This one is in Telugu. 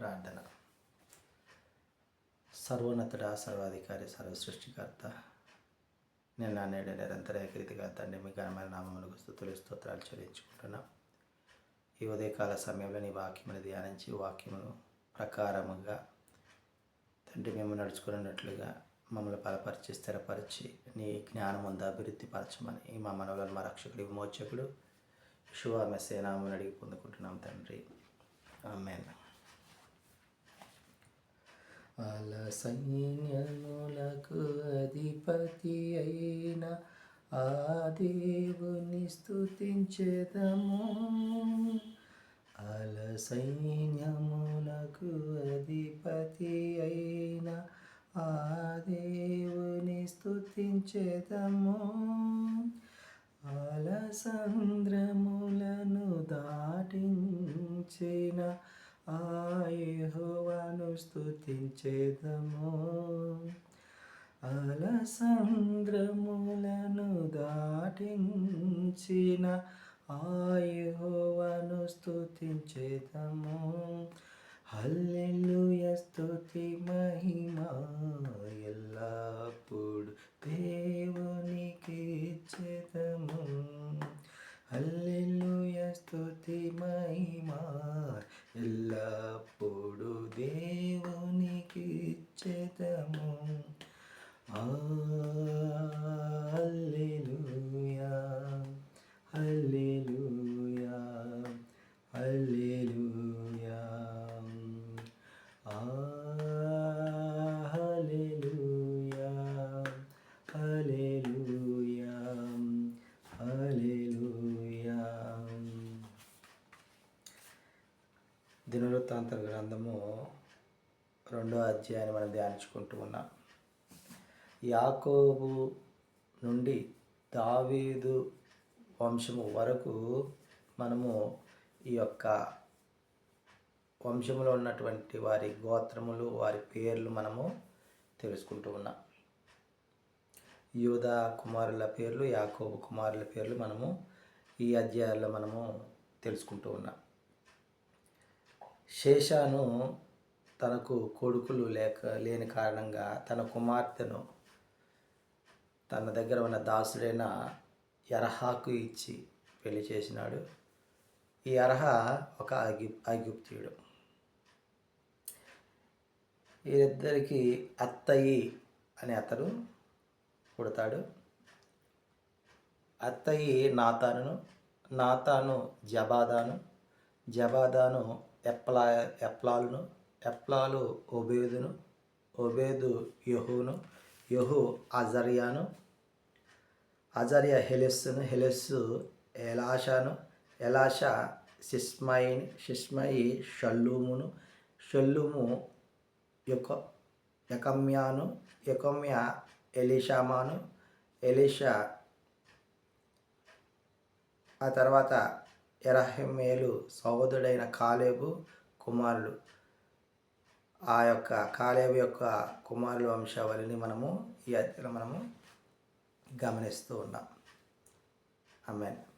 ప్రార్థన. సర్వోన్నతుడ సర్వాధికారి సర్వ సృష్టికర్త నేను నా నేడు నిరంతర ఏకరీతిగా తండ్రి మీ ఘనమైన నామములకు స్థుతులు స్తోత్రాలు చెల్లించుకుంటున్నాం. ఈ ఉదయకాల సమయంలో నీ వాక్యమును ధ్యానించి వాక్యమును ప్రకారముగా తండ్రి మేము నడుచుకున్నట్లుగా మమ్మల్ని బలపరిచి స్థిరపరిచి నీ జ్ఞానం అభివృద్ధి పరచమని మా మనవులను మా రక్షకుడి విమోచకుడు శుభ మెస్సేనామని అడిగి పొందుకుంటున్నాం తండ్రి. ఆమెన్. అల సైన్యములకు అధిపతి అయిన ఆ దేవుని స్థుతించేదము అల సైన్యములకు అధిపతి అయిన ఆ దేవుని స్థుతించేదము అలసంద్రము స్థుతించేదము. అలసంద్రములను దాటించిన ఆయహోవాను స్థుతించేదము. హల్లెలుయ స్థుతి మహిమ ఎల్లప్పుడు దేవునికి ఇచ్చేదము. హల్లెలుయ స్తుతి మహిమ ఎల్లప్పుడు దే హల్లెలూయా హల్లెలూయా. దినవృత్తాంతర గ్రంథము రెండో అధ్యాయాన్ని మనం ధ్యానించుకుంటూ ఉన్నాం. యాకోబు నుండి దావీదు వంశము వరకు మనము ఈ యొక్క వంశంలో ఉన్నటువంటి వారి గోత్రములు వారి పేర్లు మనము తెలుసుకుంటూ ఉన్నాం. యూదా కుమారుల పేర్లు యాకోబు కుమారుల పేర్లు మనము ఈ అధ్యాయాల్లో మనము తెలుసుకుంటూ ఉన్నాం. శేషాను తనకు కొడుకులు లేక లేని కారణంగా తన కుమార్తెను తన దగ్గర ఉన్న దాసుడైన ఎరహాకు ఇచ్చి పెళ్ళి చేసినాడు. ఈ అర్హ ఒక అగి అగిప్తియుడు వీరిద్దరికి అత్తయి అనే అతడు పుడతాడు. అత్తయి నాతాను నాతాను జబాదాను జబాదాను ఎప్లా ఎప్లాలును ఎప్లాలు ఒబేదును ఒబేదు యహును యహు అజరియాను అజరియా హెలెస్సును హెలెస్సు ఎలాషాను ఎలాషా సిస్మాయిని సిస్మాయి షల్లూమును షల్లూము యొక్క యకమ్యాను యకమ్య ఎలీషామాను ఎలిషా ఆ తర్వాత ఎరహమేలు సహోదరుడైన కాలేబు కుమారులు. ఆ యొక్క కాలేబు యొక్క కుమారుల వంశావళిని మనము ఈ అధ్యయనం మనము గమనిస్తూ ఉన్నాం. ఆమెన్.